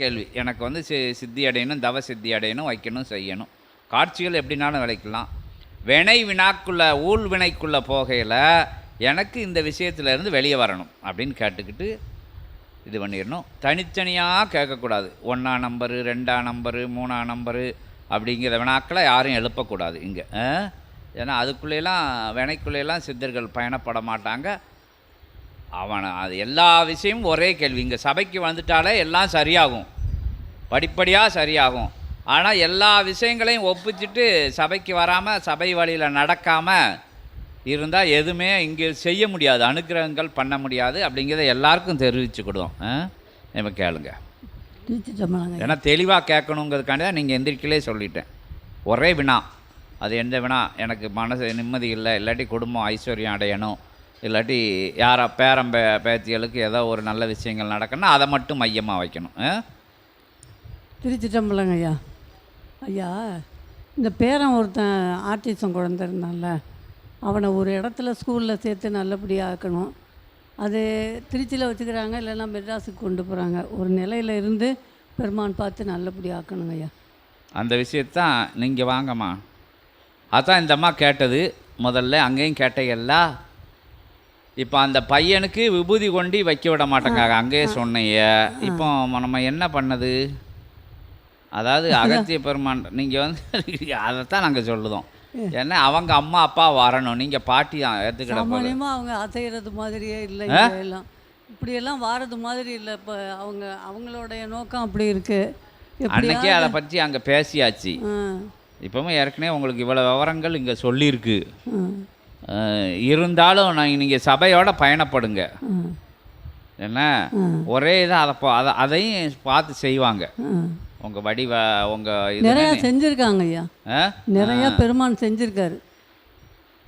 கேள்வி. எனக்கு வந்து சி சித்தி அடையணும் தவ சித்தி அடையணும் வைக்கணும் செய்யணும். காட்சிகள் எப்படினாலும் விளைக்கலாம். வினை வினாக்குள்ள ஊழ் வினைக்குள்ளே போகையில் எனக்கு இந்த விஷயத்துல இருந்து வெளியே வரணும் அப்படின்னு கேட்டுக்கிட்டு இது பண்ணிடணும். தனித்தனியாக கேட்கக்கூடாது. ஒன்றா நம்பரு ரெண்டா நம்பரு மூணா நம்பரு அப்படிங்கிற வினாக்களை யாரும் எழுப்பக்கூடாது இங்கே. ஏன்னா அதுக்குள்ளேலாம் வினைக்குள்ளேலாம் சித்தர்கள் பயணப்பட மாட்டாங்க. அவனை அது எல்லா விஷயமும் ஒரே கேள்வி. இங்கே சபைக்கு வந்துட்டாலே எல்லாம் சரியாகும். படிப்படியாக சரியாகும். ஆனால் எல்லா விஷயங்களையும் ஒப்பிச்சிட்டு சபைக்கு வராமல் சபை வழியில் நடக்காமல் இருந்தால் எதுவுமே இங்கே செய்ய முடியாது. அனுக்கிரகங்கள் பண்ண முடியாது அப்படிங்கிறத எல்லாருக்கும் தெரிவிச்சுக்கிடுவோம்? நம்ம கேளுங்க. ஏன்னா தெளிவாக கேட்கணுங்கிறதுக்காண்டி தான் நீங்கள் எந்திரிக்கலே சொல்லிட்டேன். ஒரே வினா. அது எந்த வினா? எனக்கு மனசு நிம்மதி இல்லை. இல்லாட்டி குடும்பம் ஐஸ்வர்யம் அடையணும். இல்லாட்டி யாரா பேரம் பே பேத்திகளுக்கு ஏதோ ஒரு நல்ல விஷயங்கள் நடக்கணும்னா அதை மட்டும் மையமாக வைக்கணும்? திருச்சிட்டம்பலங்க ஐயா. ஐயா இந்த பேரன் ஒருத்தன் ஆர்டிசம் குழந்த இருந்தான்ல அவனை ஒரு இடத்துல ஸ்கூலில் சேர்த்து நல்லபடியாக ஆக்கணும். அது திருச்சியில் வச்சுக்கிறாங்க இல்லைன்னா மெட்ராஸுக்கு கொண்டு போகிறாங்க ஒரு நிலையில இருந்து பெருமான் பார்த்து நல்லபடியாக ஆக்கணுங்க ஐயா. அந்த விஷயத்தான் நீங்கள் வாங்கம்மா. அதான் இந்த அம்மா கேட்டது. முதல்ல அங்கேயும் கேட்டீங்கல்ல இப்போ அந்த பையனுக்கு விபூதி கொண்டு வைக்க விட மாட்டேங்காங்க அங்கேயே சொன்னீங்க இப்போ நம்ம என்ன பண்ணது? அதாவது அகத்திய பெருமான் நீங்கள் வந்து அதைத்தான் நாங்கள் சொல்லுதோம். ஏன்னா அவங்க அம்மா அப்பா வரணும். நீங்கள் பாட்டி தான் ஏற்றுக்கிட அவங்க அசைகிறது மாதிரியே இல்லை எல்லாம். இப்படியெல்லாம் வாரது மாதிரி இல்லை. இப்போ அவங்க அவங்களுடைய நோக்கம் அப்படி இருக்குது அன்னைக்கே அதை பற்றி அங்கே பேசியாச்சு. இப்போவும் ஏற்கனவே உங்களுக்கு இவ்வளோ விவரங்கள் இங்கே சொல்லியிருக்கு. இருந்தாலும் நான் நீங்கள் சபையோட பயணப்படுங்க. என்ன? ஒரே இதாக அதை அதை அதையும் பார்த்து செய்வாங்க. ஆ உங்கள் வடிவ உங்கள் இது நிறையா செஞ்சுருக்காங்க ஐயா? நிறையா பெருமான் செஞ்சிருக்காரு.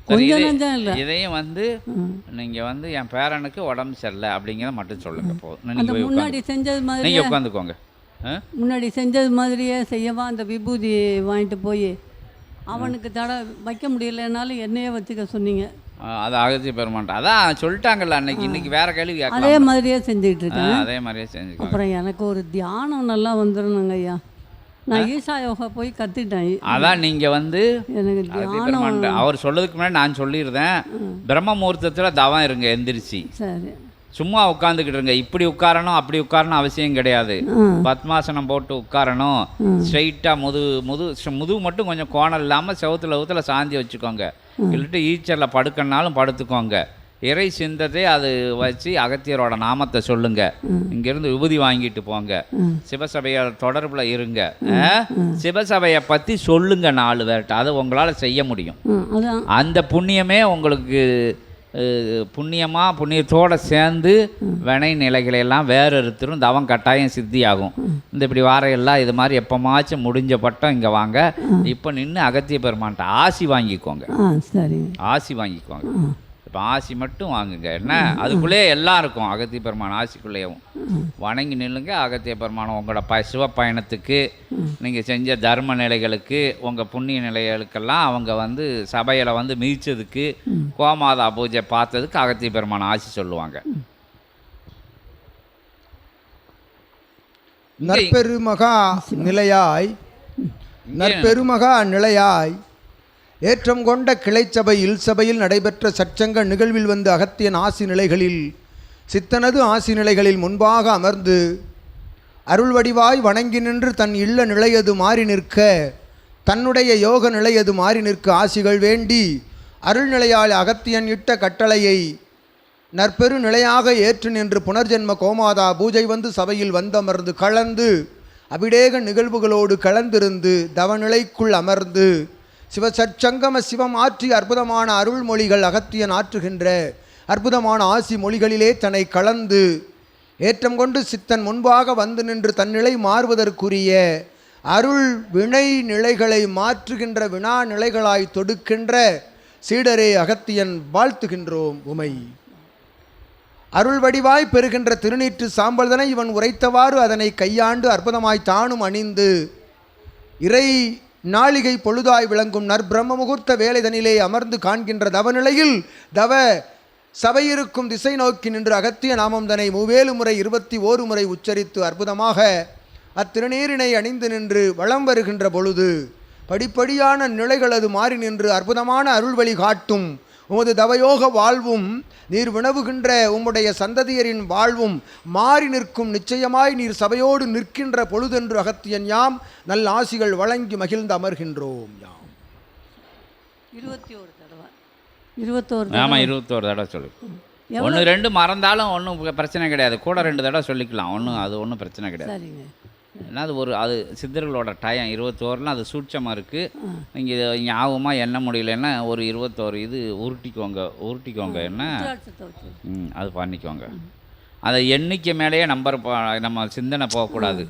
இதை- இதையும் வந்து நீங்கள் வந்து என் பேரனுக்கு உடம்பு சரியில்லை அப்படிங்கிறத மட்டும் சொல்லுங்க. போதும் நீங்கள் முன்னாடி செஞ்சது மாதிரி நீங்கள் உட்காந்துக்கோங்க? முன்னாடி செஞ்சது மாதிரியே செய்யவா? அந்த விபூதி வாங்கிட்டு போய் அவனுக்கு தடை வைக்க முடியலனாலும் என்னையே வச்சுக்க சொன்னீங்க. அது அகத்திய பெருமான் அதான் சொல்லிட்டாங்கல்ல அன்னைக்கு இன்னைக்கு வேற கேள்வி அதே மாதிரியே செஞ்சுக்கிட்டு இருக்கேன் அதே மாதிரியே செஞ்சுக்கோங்க அப்புறம் எனக்கு ஒரு தியானம் நல்லா வந்துடணுங்க ஐயா. நான் ஈஷா யோகா போய் கற்றுட்டேன் அதான் நீங்கள் வந்து எனக்கு தியானம். அவர் சொல்லதுக்கு முன்னாடி நான் சொல்லியிருந்தேன். பிரம்ம முகூர்த்தத்தில் தவம் இருங்க எந்திரிச்சு. சரி. சும்மா உட்காந்துக்கிட்டு இருங்க இப்படி உட்காரணும் அப்படி உட்காரணும் அவசியம் கிடையாது. பத்மாசனம் போட்டு உட்காரணும். ஸ்ட்ரைட்டாக முது முது முதுகு மட்டும் கொஞ்சம் கோணல் இல்லாமல் செவுத்துல ஊத்துல சாந்தி வச்சுக்கோங்க. இல்லாட்டி ஈச்சரில் படுக்கனாலும் படுத்துக்கோங்க. இறை சிந்தத்தை அது வச்சு அகத்தியரோட நாமத்தை சொல்லுங்க. இங்கேருந்து விபூதி வாங்கிட்டு போங்க. சிவசபையோட தொடர்பில் இருங்க? சிவசபையை பற்றி சொல்லுங்க நாலு பேர்கிட்ட அதை உங்களால் செய்ய முடியும். அந்த புண்ணியமே உங்களுக்கு அஹ், புண்ணியமா புண்ணியத்தோட சேர்ந்து வினை நிலைகளை எல்லாம் வேறு இருத்துரும் தவம் கட்டாயம் சித்தியாகும். இந்த இப்படி வாரையெல்லாம் இது மாதிரி எப்போமாச்சும் முடிஞ்ச பட்டம் இங்கே வாங்க. இப்போ நின்று அகத்திய பெருமான்ட்ட ஆசி வாங்கிக்கோங்க. ஆசி வாங்கிக்கோங்க. இப்போ ஆசி மட்டும் வாங்குங்க. என்ன? அதுக்குள்ளேயே எல்லாம் இருக்கும். அகத்திய பெருமான் ஆசிக்குள்ளேயும். வணங்கி நில்லுங்க. அகத்திய பெருமானம் உங்களோட ப சிவப்பயணத்துக்கு நீங்கள் செஞ்ச தர்ம நிலைகளுக்கு உங்கள் புண்ணிய நிலைகளுக்கெல்லாம் அவங்க வந்து சபையில் வந்து மிதிச்சதுக்கு கோமாதா பூஜை பார்த்ததுக்கு அகத்திய பெருமான் ஆசி சொல்லுவாங்க. நற்பெருமகா நிலையாய் நற்பெருமகா நிலையாய் ஏற்றம் கொண்ட கிளைச்சபை இல்சபையில் நடைபெற்ற சச்சங்க நிகழ்வில் வந்து அகத்தியன் ஆசி நிலைகளில் சித்தனது ஆசி நிலைகளில் முன்பாக அமர்ந்து அருள் வடிவாய் வணங்கி நின்று தன் இல்ல நிலையது மாறி நிற்க தன்னுடைய யோக நிலையது மாறி நிற்க ஆசிகள் வேண்டி அருள்நிலையால் அகத்தியன் இட்ட கட்டளையை நற்பெரு நிலையாக ஏற்று நின்று புனர்ஜென்ம கோமாதா பூஜை வந்து சபையில் வந்தமர்ந்து கலந்து அபிடேக நிகழ்வுகளோடு கலந்திருந்து தவநிலைக்குள் அமர்ந்து சிவ சச்சங்கம சிவம் ஆற்றி அற்புதமான அருள்மொழிகள் அகத்தியன் ஆற்றுகின்ற அற்புதமான ஆசி மொழிகளிலே தன்னை கலந்து ஏற்றம் கொண்டு சித்தன் முன்பாக வந்து நின்று தன்னிலை மாறுவதற்குரிய அருள் வினை நிலைகளை மாற்றுகின்ற வினா நிலைகளாய் தொடுக்கின்ற சீடரே அகத்தியன் வாழ்த்துகின்றோம் உமை. அருள் வடிவாய் பெறுகின்ற திருநீற்று சாம்பல்தனை இவன் உரைத்தவாறு அதனை கையாண்டு அற்புதமாய் தானும் அணிந்து இறை நாளிகை பொழுதாய் விளங்கும் நற்பிரம்ம முகூர்த்த வேலைதனிலே அமர்ந்து காண்கின்ற தவநிலையில் தவ சபையிருக்கும் திசை நோக்கி நின்று அகத்திய நாமம்தனை மூவேலு முறை இருபத்தி ஓரு முறை உச்சரித்து அற்புதமாக அத்திருநீரினை அணிந்து நின்று வலம் வருகின்ற பொழுது படிப்படியான நிலைகளது மாறி நின்று அற்புதமான அருள்வழி காட்டும் உமது தவயோக வாழ்வும் நீர் வினவுகின்ற உம்முடைய சந்ததியரின் வாழ்வும் மாறி நிற்கும். நிச்சயமாய் நீர் சபையோடு நிற்கின்ற பொழுதென்று அகத்தியன் யாம் நல்ல ஆசிகள் வழங்கி மகிழ்ந்து அமர்கின்றோம். யாம். இருபத்தி ஒரு தடவை. இருபத்தோரு ஆமாம் தடவை. இருபத்தோரு தடவை சொல்லு ஒன்று ரெண்டு மறந்தாலும் ஒன்றும் பிரச்சனை கிடையாது. கூட ரெண்டு தடவை சொல்லிக்கலாம். ஒன்றும் அது ஒன்றும் பிரச்சனை கிடையாது. சரிங்க. ஏன்னா அது ஒரு அது சித்தர்களோட டயம் இருபத்தோருலாம் அது சூட்சமாக இருக்குது இங்கே ஞாபகமாக எண்ண முடியலன்னா ஒரு இருபத்தோரு இது உருட்டிக்கோங்க உருட்டிக்கோங்க என்ன? அது பண்ணிக்கோங்க. அதை எண்ணிக்கை மேலேயே நம்பர் நம்ம சிந்தனை போகக்கூடாது.